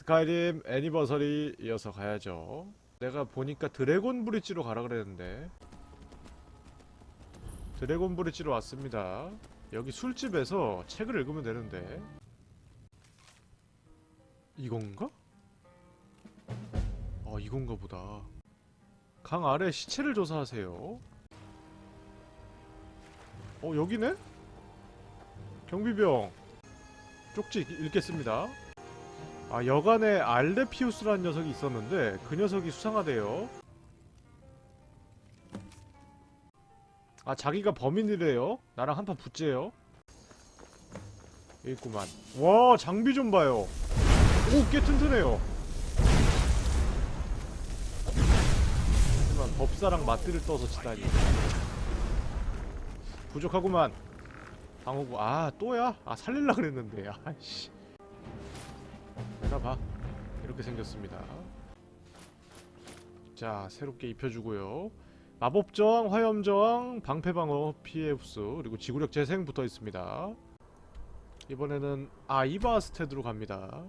스카이림 애니버서리 이어서 가야죠. 내가 보니까 드래곤 브릿지로 가라 그랬는데 드래곤 브릿지로 왔습니다. 여기 술집에서 책을 읽으면 되는데 이건가? 아 이건가 보다. 강 아래 시체를 조사하세요. 어 여기네? 경비병 쪽지 읽겠습니다. 아 여간에 알레피우스라는 녀석이 있었는데 그 녀석이 수상하대요. 아 자기가 범인이래요. 나랑 한판 붙재요. 있구만. 와 장비 좀 봐요. 오 꽤 튼튼해요. 하지만 법사랑 맞들을 떠서 치다니. 부족하구만. 방어구 아 또야? 아 살릴라 그랬는데 아씨. 봐 이렇게 생겼습니다. 자 새롭게 입혀주고요. 마법 저항, 화염 저항, 방패 방어, 피해 흡수 그리고 지구력 재생 붙어 있습니다. 이번에는 아이바 스테드로 갑니다.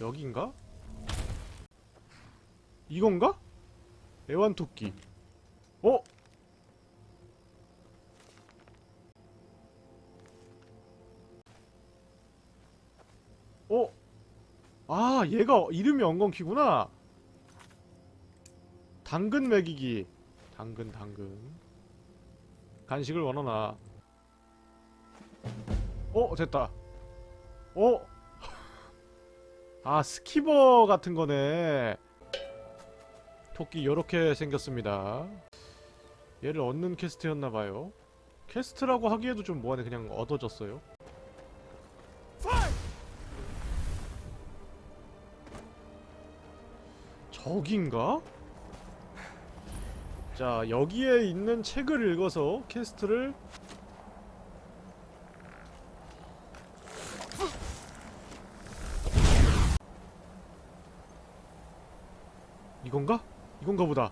여긴가? 이건가? 애완토끼. 어? 어? 아, 얘가 이름이 엉겅키구나. 당근 먹이기. 당근, 당근. 간식을 원하나. 어, 됐다. 어? 아, 스키버 같은 거네. 토끼 요렇게 생겼습니다. 얘를 얻는 퀘스트였나봐요. 퀘스트라고 하기에도 좀 뭐하네. 그냥 얻어졌어요. 저긴가? 자, 여기에 있는 책을 읽어서 퀘스트를 이건가? 이건가 보다.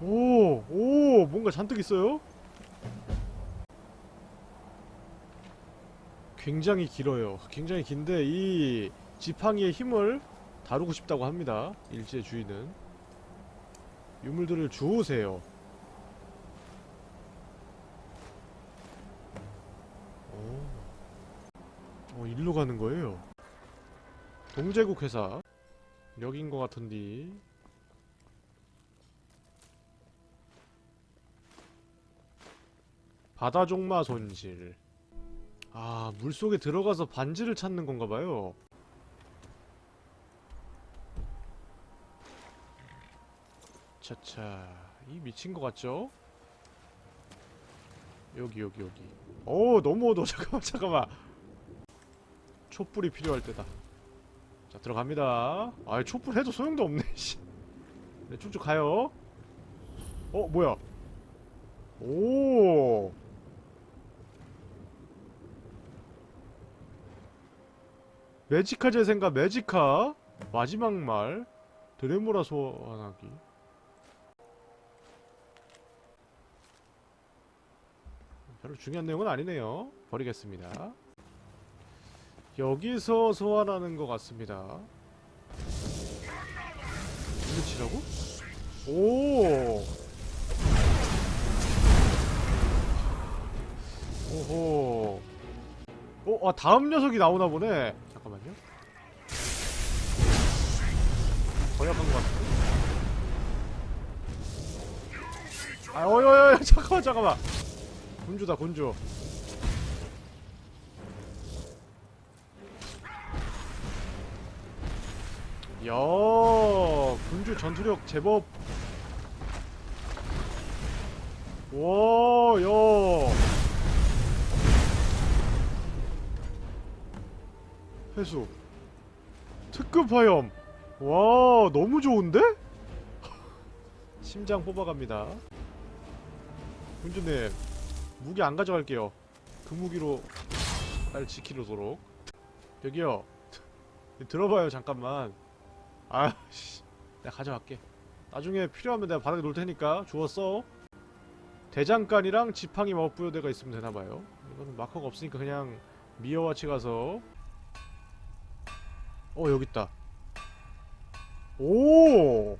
오, 오, 뭔가 잔뜩 있어요? 굉장히 길어요. 굉장히 긴데 이 지팡이의 힘을 다루고 싶다고 합니다. 일지의 주인은 유물들을 주우세요. 오, 어, 일로 가는 거예요. 동제국 회사 여긴 것 같은데. 바다 종마 손실. 아, 물속에 들어가서 반지를 찾는 건가 봐요. 차차. 이 미친 것 같죠? 여기 여기 여기. 오 너무 어두워. 잠깐만 잠깐만. 촛불이 필요할 때다. 자 들어갑니다. 아 촛불 해도 소용도 없네 씨. 네, 쭉쭉 가요. 어 뭐야? 오. 매지카 재생과 매지카 마지막 말 드레모라 소환하기 별로 중요한 내용은 아니네요. 버리겠습니다. 여기서 소환하는 것 같습니다. 이거 치라고? 오! 오호. 어, 아, 다음 녀석이 나오나 보네. 잠깐만요. 거역한 것 같은데? 아, 어이, 어이, 잠깐만, 잠깐만. 군주다 군주. 야 군주 전투력 제법. 와야. 회수. 특급 화염. 와 너무 좋은데? 심장 뽑아갑니다. 군주님 무기 안 가져갈게요. 그 무기로 날 지키도록. 여기요. 들어봐요 잠깐만. 아씨, 내가 가져갈게. 나중에 필요하면 내가 바닥에 놓을 테니까 주웠어. 대장간이랑 지팡이 마법 부여대가 있으면 되나봐요. 이거는 마커가 없으니까 그냥 미어와치 가서 어 여기 있다. 오.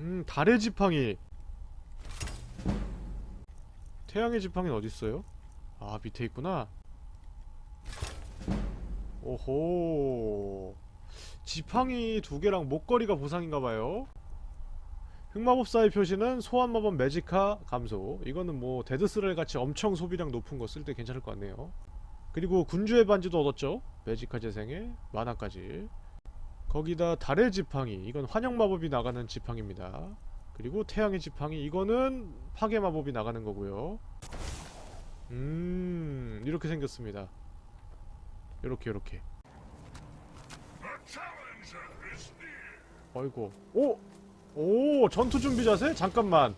음 달의 지팡이. 태양의 지팡이는 어디 있어요? 아 밑에 있구나. 오호. 지팡이 두 개랑 목걸이가 보상인가봐요. 흑마법사의 표시는 소환마법 매지카 감소. 이거는 뭐 데드스렐 같이 엄청 소비량 높은 거 쓸 때 괜찮을 것 같네요. 그리고 군주의 반지도 얻었죠. 매지카 재생에 만화까지. 거기다 달의 지팡이. 이건 환영 마법이 나가는 지팡이입니다. 그리고 태양의 지팡이. 이거는 파괴 마법이 나가는 거고요. 음 이렇게 생겼습니다. 요렇게 요렇게. 어이구. 오! 오 전투 준비 자세? 잠깐만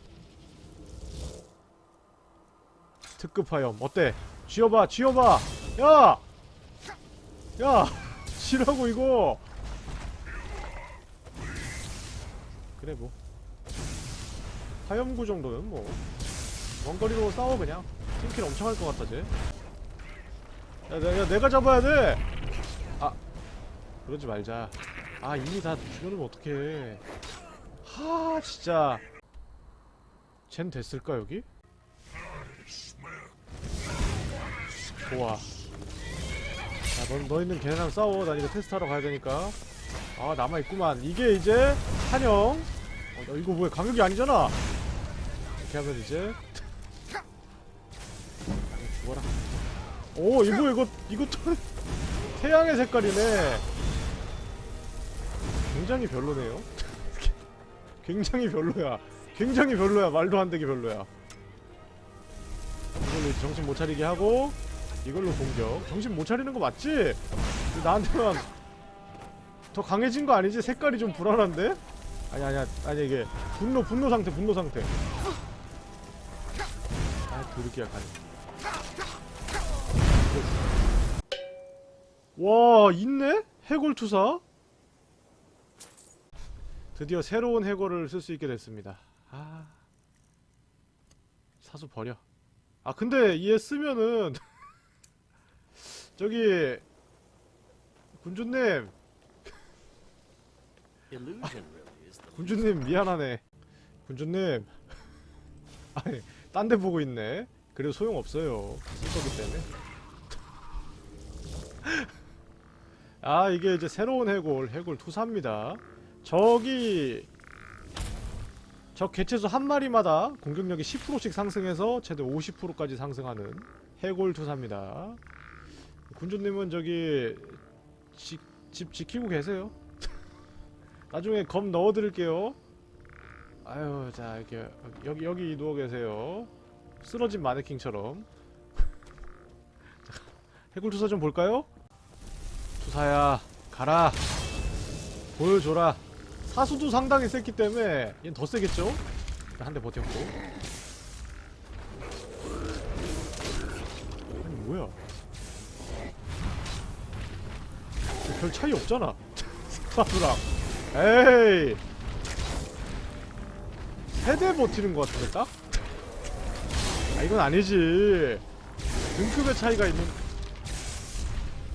특급 화염 어때? 쥐어봐 쥐어봐 야! 야! 쥐라고 이거 그래 뭐. 화염구 정도는 뭐. 원거리로 싸워 그냥. 팀킬 엄청 할 것 같다 쟤. 야, 야, 야 내가 잡아야 돼! 아. 그러지 말자. 아 이미 다 죽여놓으면 어떡해. 하 진짜. 쟨 됐을까 여기? 좋아. 야 너, 너희는 걔네랑 싸워. 난 이거 테스트하러 가야 되니까. 아 남아있구만. 이게 이제 한영 어, 너 이거 뭐야 강력이 아니잖아 이렇게 하면 이제 아, 죽어라 오 이거 이거 이것도 태양의 색깔이네 굉장히 별로네요 굉장히 별로야. 굉장히 별로야. 말도 안 되게 별로야. 이걸로 정신 못 차리게 하고 이걸로 공격. 정신 못 차리는 거 맞지? 나한테만 더 강해진 거 아니지? 색깔이 좀 불안한데? 아니 아니야 아니 이게 분노 분노 상태 분노 상태. 아 도르기야 가네. 와 있네? 해골투사? 드디어 새로운 해골을 쓸 수 있게 됐습니다. 아 사수 버려. 아 근데 얘 쓰면은 저기 군주님 군주님 미안하네. 군주님 아니 딴 데 보고 있네. 그래도 소용 없어요. 쓸 거기 때문에. 아 이게 이제 새로운 해골 해골 투사입니다. 저기 저 개체수 한 마리마다 공격력이 10%씩 상승해서 최대 50%까지 상승하는 해골 투사입니다. 군주님은 저기 지, 집 지키고 계세요. 나중에 검 넣어드릴게요. 아유 자 이렇게 여기 여기 누워 계세요. 쓰러진 마네킹처럼. 자, 해골 투사 좀 볼까요? 투사야 가라. 보여줘라. 사수도 상당히 셌기 때문에 얘는 더 세겠죠? 한 대 버텼고 아니 뭐야 별 차이 없잖아 사수랑 에이. 세대 버티는 것 같은데 딱? 아 이건 아니지. 등급의 차이가 있는.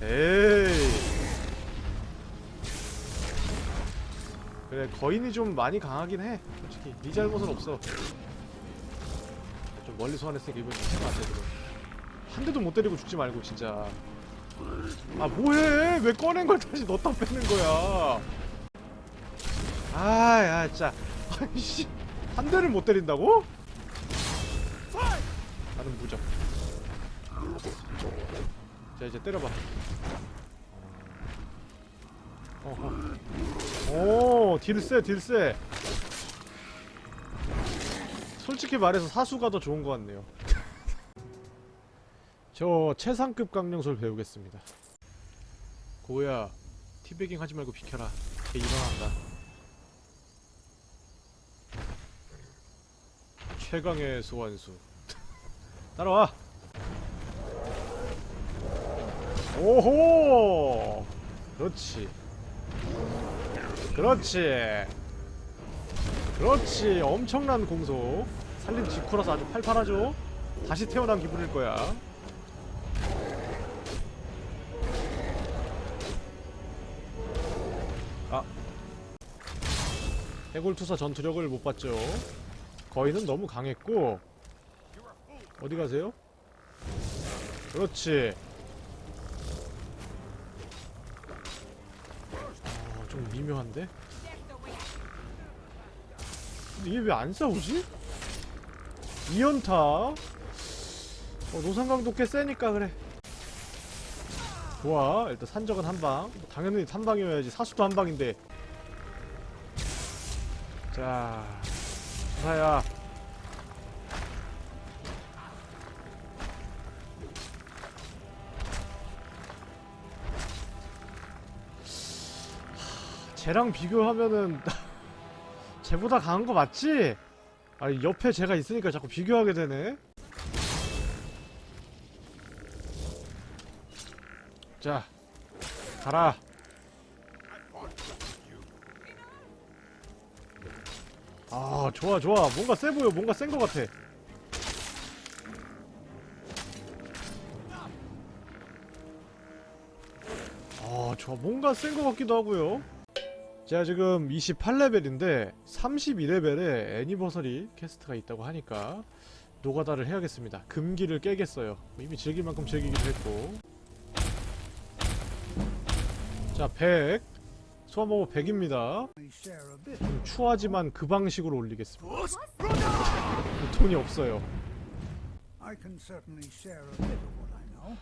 에이. 그래 거인이 좀 많이 강하긴 해. 솔직히 네 잘못은 없어. 좀 멀리 소환했으니까 이번 좀 해봐 제대로 한 대도 못 때리고 죽지 말고 진짜. 아 뭐해? 왜 꺼낸 걸 다시 넣다 빼는 거야 아야 진짜 아이씨. 한 대를 못 때린다고? 나는 무적. 자 이제 때려봐. 어허. 오 딜세 딜세. 솔직히 말해서 사수가 더 좋은 것 같네요. 저 최상급 강령술 배우겠습니다. 고야 티베깅 하지 말고 비켜라. 걔 일어난다 최강의 소환수. 따라와. 오호! 그렇지. 그렇지. 그렇지. 엄청난 공속. 살린 직후라서 아주 팔팔하죠? 다시 태어난 기분일 거야. 아. 해골투사 전투력을 못 봤죠. 거인은 너무 강했고 어디 가세요? 그렇지. 어, 좀 미묘한데? 근데 이게 왜안 싸우지? 이연타. 어, 노상강도 꽤 세니까 그래. 좋아. 일단 산적은 한 방. 당연히 한 방이어야지. 사수도 한 방인데. 자, 주사야. 쟤랑 비교하면은 쟤보다 강한 거 맞지? 아니 옆에 쟤가 있으니까 자꾸 비교하게 되네. 자, 가라. 아, 좋아, 좋아. 뭔가 세 보여. 뭔가 센 거 같아. 아, 좋아. 뭔가 센 거 같기도 하고요. 제가 지금 28레벨인데 32레벨에 애니버서리 캐스트가 있다고 하니까 노가다를 해야겠습니다. 금기를 깨겠어요. 이미 즐길 만큼 즐기기도 했고. 자, 100. 소아모모 100입니다. share a bit. 좀 추하지만 그 방식으로 올리겠습니다. 돈이 없어요. I know.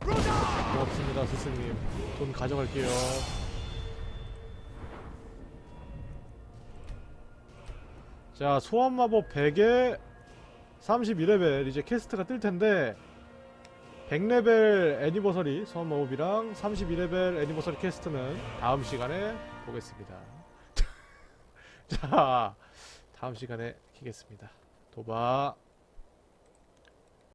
고맙습니다, 스승님. 돈 가져갈게요. 자, 소환 마법 100에 32레벨 이제 캐스트가 뜰 텐데 100레벨 애니버서리 마법이랑 32레벨 애니버서리 캐스트는 다음 시간에 보겠습니다. 자, 다음 시간에 키겠습니다. 도바.